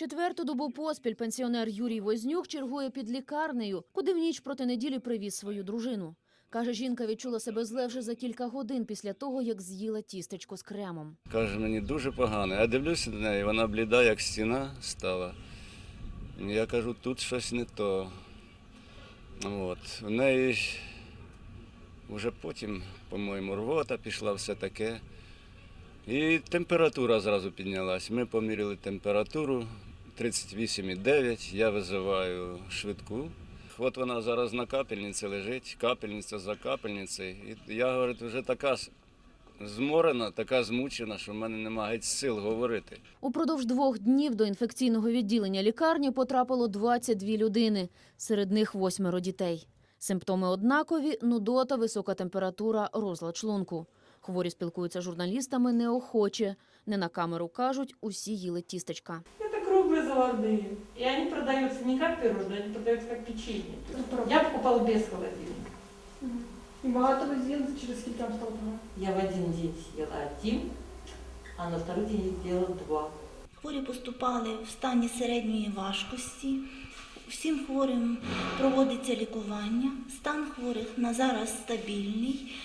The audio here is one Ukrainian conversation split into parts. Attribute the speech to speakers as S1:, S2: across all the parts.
S1: Четверту добу поспіль пенсіонер Юрій Вознюк чергує під лікарнею, куди в ніч проти неділі привіз свою дружину. Каже, жінка відчула себе зле вже за кілька годин після того, як з'їла тістечко з кремом.
S2: Каже, мені дуже погано. Я дивлюся на неї, вона бліда, як стіна стала. Я кажу, тут щось не то. От. В неї вже потім, по-моєму, рвота пішла, все таке. І температура зразу піднялась. Ми поміряли температуру 38,9. Я визиваю швидку. От вона зараз на капельниці лежить, капельниця за капельницею. І я говорю, вже така зморена, така змучена, що в мене немає сил говорити.
S1: Упродовж двох днів до інфекційного відділення лікарні потрапило 22 людини, серед них восьмеро дітей. Симптоми однакові – нудота, висока температура, розлад шлунку. Хворі спілкуються з журналістами неохоче. Не на камеру кажуть, усі їли тістечка
S3: Это круглые заводные. И они продаются не как пирожные, они продаются как печенье. Я покупала без холодильника.
S4: І багато ви з'їли через скільки вам стало погано?
S3: Я в один день съела один, а на второй день сделала два.
S5: Хворі поступали в стані середньої важкості. Всім хворим проводиться лікування. Стан хворих на зараз стабільний.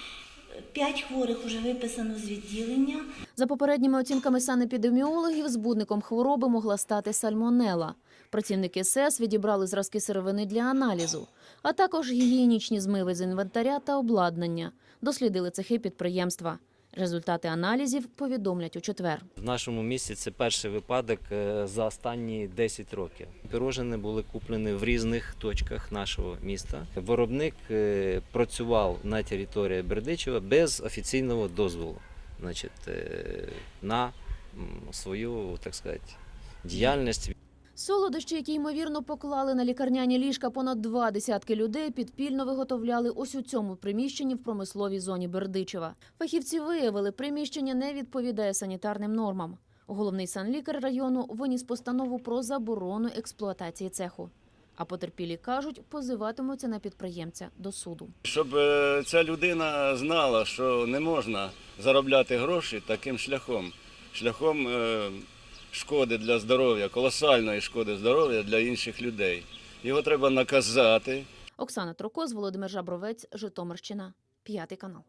S5: П'ять хворих вже виписано з відділення.
S1: За попередніми оцінками санепідеміологів, збудником хвороби могла стати сальмонела. Працівники СЕС відібрали зразки сировини для аналізу, а також гігієнічні змиви з інвентаря та обладнання. Дослідили цехи підприємства. Результати аналізів повідомлять у четвер.
S6: В нашому місті це перший випадок е, за останні 10 років. Пирожини були куплені в різних точках нашого міста. Виробник е, працював на території Бердичева без офіційного дозволу, значить, е, на свою, так сказати, діяльність.
S1: Солодощі, які ймовірно поклали на лікарняні ліжка понад два десятки людей, підпільно виготовляли ось у цьому приміщенні в промисловій зоні Бердичева. Фахівці виявили, приміщення не відповідає санітарним нормам. Головний санлікар району виніс постанову про заборону експлуатації цеху. А потерпілі кажуть, позиватимуться на підприємця до суду.
S2: Щоб е, ця людина знала, що не можна заробляти гроші таким шляхом, шляхом е, шкоди для здоров'я, колосальної шкоди здоров'я для інших людей. Його треба наказати.
S1: Оксана Трокоз, Володимир Жабровець, Житомирщина, п'ятий канал.